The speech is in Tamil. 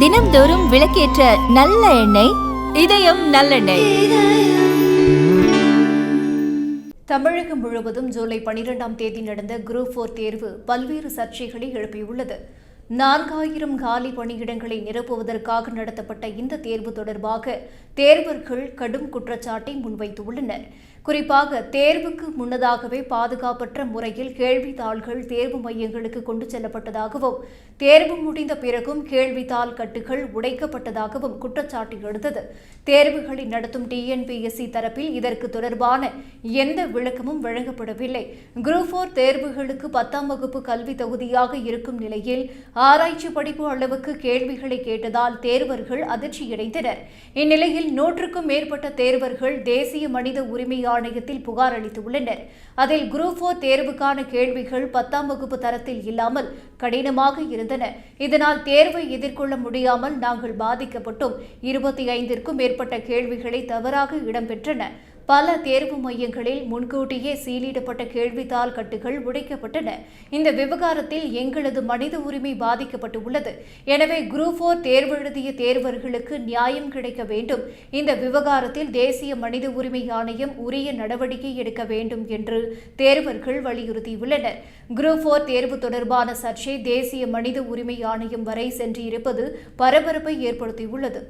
தினம்தோறும் விளக்கேற்ற நல்ல எண்ணெய் இதயம் நல்லெண்ணெய். தமிழகம் முழுவதும் ஜூலை பனிரெண்டாம் தேதி நடந்த குரூப் போர் தேர்வு பல்வேறு சர்ச்சைகளை எழுப்பியுள்ளது. நான்காயிரம் காலி பணியிடங்களை நிரப்புவதற்காக நடத்தப்பட்ட இந்த தேர்வு தொடர்பாக தேர்வர்கள் கடும் குற்றச்சாட்டை முன்வைத்துள்ளனர். குறிப்பாக தேர்வுக்கு முன்னதாகவே பாதுகாப்பற்ற முறையில் கேள்வித்தாள்கள் தேர்வு மையங்களுக்கு கொண்டு செல்லப்பட்டதாகவும் தேர்வு முடிந்த பிறகும் கேள்வித்தாள் கட்டுகள் உடைக்கப்பட்டதாகவும் குற்றச்சாட்டு எடுத்தது தேர்வுகளை நடத்தும் டிஎன்பிஎஸ்சி தரப்பில் இதற்கு தொடர்பான எந்த விளக்கமும் வழங்கப்படவில்லை. குரூப் போர் தேர்வுகளுக்கு பத்தாம் வகுப்பு கல்வி தகுதியாக இருக்கும் நிலையில் ஆராய்ச்சி படிப்பு அளவுக்கு கேள்விகளை கேட்டதால் தேர்வர்கள் அதிர்ச்சியடைந்தனர். இந்நிலையில் நூற்றுக்கும் மேற்பட்ட தேர்வர்கள் தேசிய மனித உரிமை ஆணையத்தில் புகார் அளித்துள்ளனர். அதில் குரூப் போர் தேர்வுக்கான கேள்விகள் பத்தாம் வகுப்பு தரத்தில் இல்லாமல் கடினமாக இருந்தன. இதனால் தேர்வை எதிர்கொள்ள முடியாமல் நாங்கள் பாதிக்கப்பட்டோம். இருபத்தி ஐந்திற்கும் மேற்பட்ட கேள்விகளை தவறாக இடம்பெற்றன. பல தேர்வு மையங்களில் முன்கூட்டியே சீலிடப்பட்ட கேள்வித்தாள் கட்டுகள் உடைக்கப்பட்டன. இந்த விவகாரத்தில் எங்களது மனித உரிமை பாதிக்கப்பட்டுள்ளது. எனவே குரூப் போர் தேர்வு எழுதிய தேர்வர்களுக்கு நியாயம் கிடைக்க வேண்டும். இந்த விவகாரத்தில் தேசிய மனித உரிமை ஆணையம் உரிய நடவடிக்கை எடுக்க வேண்டும் என்று தேர்வர்கள் வலியுறுத்தியுள்ளனர். குரூப் போர் தேர்வு தொடர்பான சர்ச்சை தேசிய மனித உரிமை ஆணையம் வரை சென்று இருப்பது பரபரப்பை ஏற்படுத்தியுள்ளது.